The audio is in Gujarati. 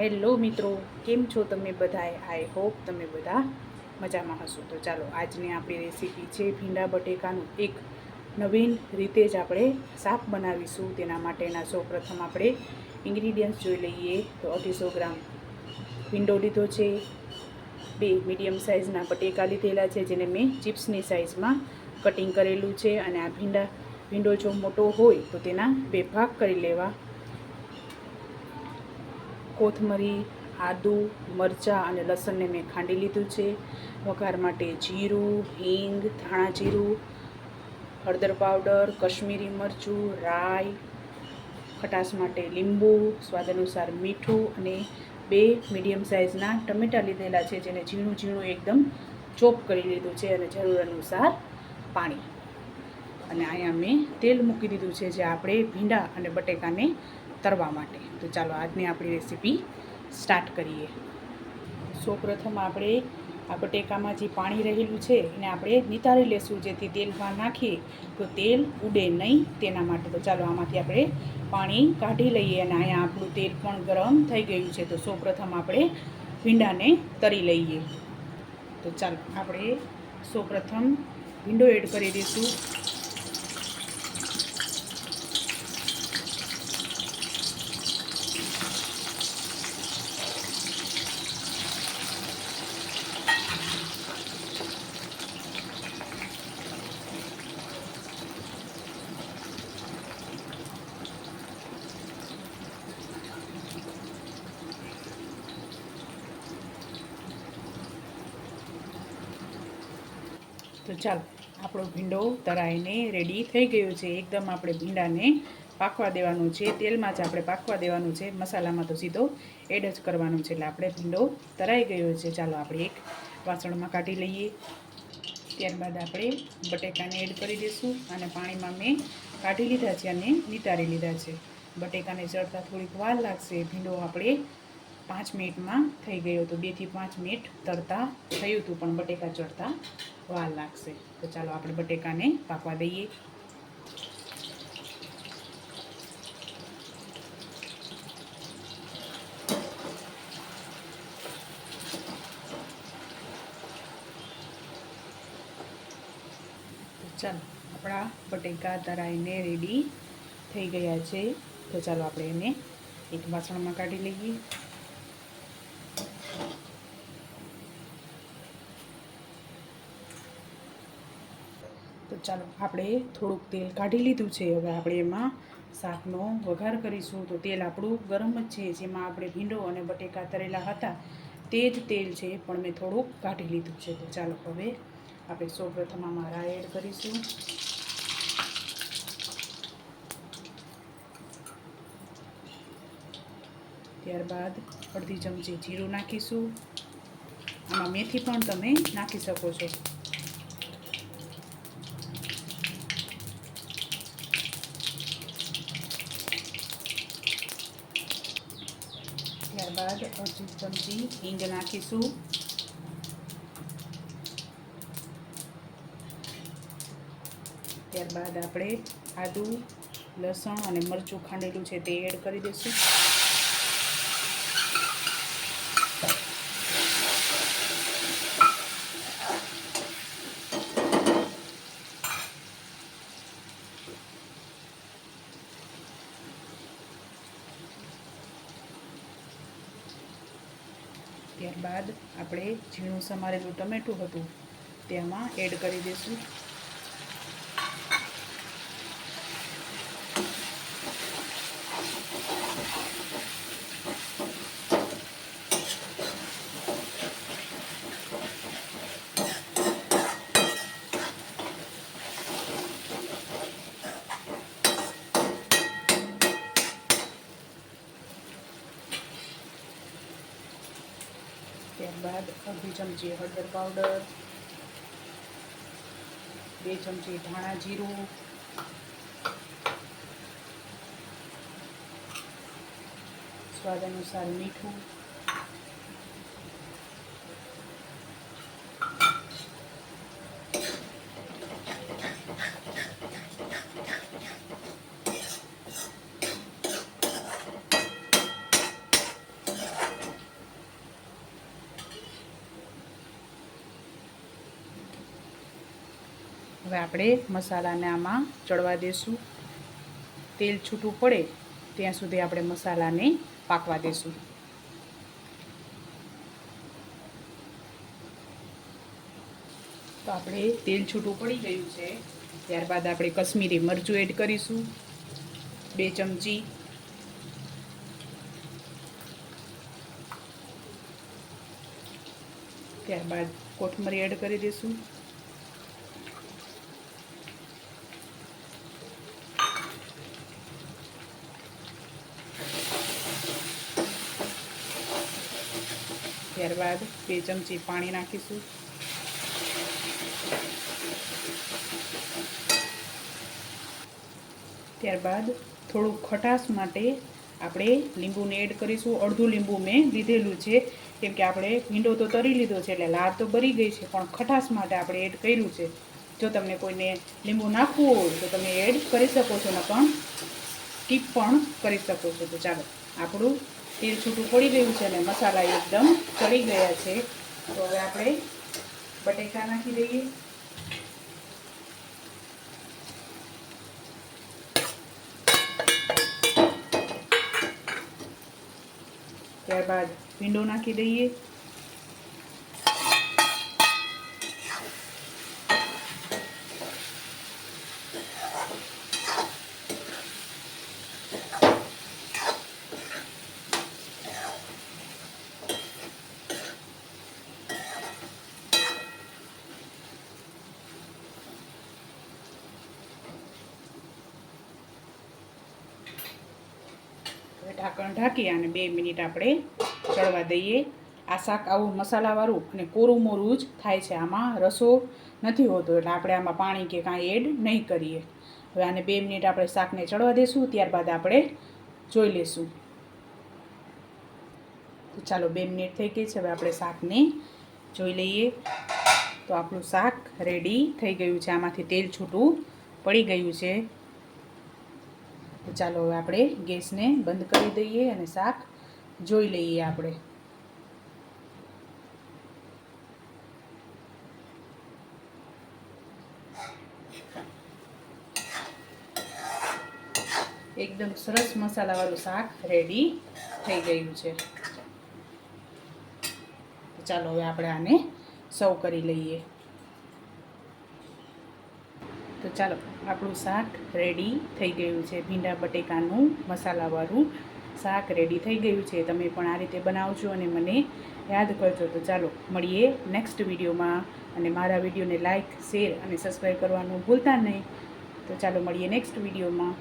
હેલો મિત્રો, કેમ છો તમે બધાએ આઈ હોપ તમે બધા મજામાં હશો. તો ચાલો, આજની આપણી રેસીપી છે ભીંડા બટેકાનું એક નવીન રીતે જ આપણે શાક બનાવીશું. તેના માટેના સૌપ્રથમ આપણે ઇન્ગ્રીડિયન્ટ્સ જોઈ લઈએ. તો અઢીસો ગ્રામ ભીંડો લીધો છે. બે મીડિયમ સાઇઝના બટેકા લીધેલા છે, જેને મેં ચિપ્સની સાઇઝમાં કટિંગ કરેલું છે. અને આ ભીંડા, ભીંડો જો મોટો હોય, તો તેના બે ભાગ કરી લેવા. કોથમરી, આદું, મરચાં અને લસણને મેં ખાંડી લીધું છે. વઘાર માટે જીરું, હિંગ, ધાણા જીરું, હળદર પાવડર, કશ્મીરી મરચું, રાઈ, ખટાશ માટે લીંબુ, સ્વાદ અનુસાર મીઠું અને બે મીડિયમ સાઇઝના ટમેટાં લીધેલા છે, જેને ઝીણું ઝીણું એકદમ ચોપ કરી લીધું છે અને જરૂર અનુસાર પાણી. અને અહીંયા મેં તેલ મૂકી દીધું છે, જે આપણે ભીંડા અને બટેકાને તરવા માટે. તો ચાલો આજની આપણી રેસીપી સ્ટાર્ટ કરીએ. સૌપ્રથમ આપણે આ બટેકામાં જે પાણી રહેલું છે, એને આપણે નિતારી લેશું. જેથી તેલમાં નાખીએ, તો તેલ ઉડે નહીં તેના માટે. તો ચાલો આમાંથી આપણે પાણી કાઢી લઈએ અને અહીંયા આપણું તેલ પણ ગરમ થઈ ગયું છે. તો સૌપ્રથમ આપણે ભીંડાને તરી લઈએ. તો ચાલો આપણે સૌપ્રથમ ભીંડો એડ કરી દઈશું. તો ચાલો, આપણો ભીંડો તરાઈને રેડી થઈ ગયો છે. એકદમ આપણે ભીંડાને પાકવા દેવાનું છે. તેલમાં જ આપણે પાકવા દેવાનું છે. મસાલામાં તો સીધો એડ જ કરવાનો છે. એટલે આપણે ભીંડો તરાઈ ગયો છે. ચાલો આપણે એક વાસણમાં કાઢી લઈએ. ત્યારબાદ આપણે બટેકાને એડ કરી દઈશું અને પાણીમાં મેં કાઢી લીધા છે અને નિતારી લીધા છે. બટેકાને ચડતા થોડીક વાર લાગશે. ભીંડો આપણે પાંચ મિનિટમાં થઈ ગયો હતો. બેથી પાંચ મિનિટ તરતા થયું હતું, પણ બટેકા ચડતા વાર લાગશે. તો ચાલો આપણે બટેકાને પાકવા દઈએ. ચાલો, આપણા બટેકા તરાઈને રેડી થઈ ગયા છે. તો ચાલો આપણે એને એક વાસણમાં કાઢી લઈએ. ચાલો, આપણે થોડુંક તેલ કાઢી લીધું છે. હવે આપણે એમાં શાકનો વઘાર કરીશું. તો તેલ આપણું ગરમ જ છે. જેમાં આપણે ભીંડો અને બટેકા તરેલા હતા, તે જ તેલ છે, પણ મેં થોડુંક કાઢી લીધું છે. તો ચાલો, હવે આપણે સૌપ્રથમ આમાં રા એડ કરીશું. ત્યારબાદ અડધી ચમચી જીરું નાખીશું. આમાં મેથી પણ તમે નાખી શકો છો. ત્યારબાદ અડધી ચમચી હિંગ નાખીશું. ત્યારબાદ આપણે આદુ, લસણ અને મરચું ખાંડેલું છે તે એડ કરી દઈશું. ત્યારબાદ આપણે ઝીણું સમારેલું ટમેટું હતું તેમાં એડ કરી દઈશું ત્યારબાદ અડધી ચમચી હળદર પાવડર બે ચમચી ધાણા જીરું સ્વાદ અનુસાર મીઠું હવે આપણે મસાલાને આમાં ચડવા દઈશું તેલ છૂટું પડે ત્યાં સુધી આપણે મસાલાને પાકવા દઈશું તો આપણે તેલ છૂટું પડી ગયું છે. ત્યારબાદ આપણે કશ્મીરી મરચું એડ કરીશું. બે ચમચી. ત્યારબાદ કોથમરી એડ કરી દઈશું ત્યારબાદ બે ચમચી પાણી નાખીશું. ત્યારબાદ થોડું ખટાશ માટે આપણે લીંબુને એડ કરીશું. અડધું લીંબુ મેં લીધેલું છે. કેમ કે આપણે ભીંડો તો તરી લીધો છે એટલે લાર તો બરી ગઈ છે, પણ ખટાશ માટે આપણે એડ કર્યું છે. જો તમને કોઈને લીંબુ નાખવું હોય તો તમે એડ કરી શકો છો, ને પણ સ્કીપ પણ કરી શકો છો. તો ચાલો, આપણું તેલ છૂટું પડી ગયું છે અને મસાલા એકદમ ચડી ગયા છે. તો હવે આપણે બટેકા નાખી દઈએ. ત્યારબાદ ભીંડો નાખી દઈએ. ઢાંકણ ઢાંકી અને બે મિનિટ આપણે ચડવા દઈએ. આ શાક આવું મસાલાવાળું અને કોરું મોરું જ થાય છે. આમાં રસો નથી હોતો એટલે આપણે આમાં પાણી કે કાંઈ એડ નહીં કરીએ. હવે આને બે મિનિટ આપણે શાકને ચડવા દઈશું ત્યારબાદ આપણે જોઈ લઈશું તો ચાલો બે મિનિટ થઈ ગઈ છે. હવે આપણે શાકને જોઈ લઈએ. તો આપણું શાક રેડી થઈ ગયું છે. આમાંથી તેલ છૂટું પડી ગયું છે. તો ચાલો હવે આપણે ગેસને બંધ કરી દઈએ અને શાક જોઈ લઈએ આપણે. એકદમ સરસ મસાલાવાળું શાક રેડી થઈ ગયું છે. ચાલો હવે આપણે આને સર્વ કરી લઈએ તો ચાલો, આપણું શાક રેડી થઈ ગયું છે. ભીંડા બટેકાનું મસાલાવાળું શાક રેડી થઈ ગયું છે. તમે પણ આ રીતે બનાવજો અને મને યાદ કરજો. તો ચાલો, મળીએ નેક્સ્ટ વિડીયોમાં. અને મારા વિડીયોને લાઇક શેર અને સબસ્ક્રાઈબ કરવાનું ભૂલતા નહીં. તો ચાલો, મળીએ નેક્સ્ટ વિડીયોમાં.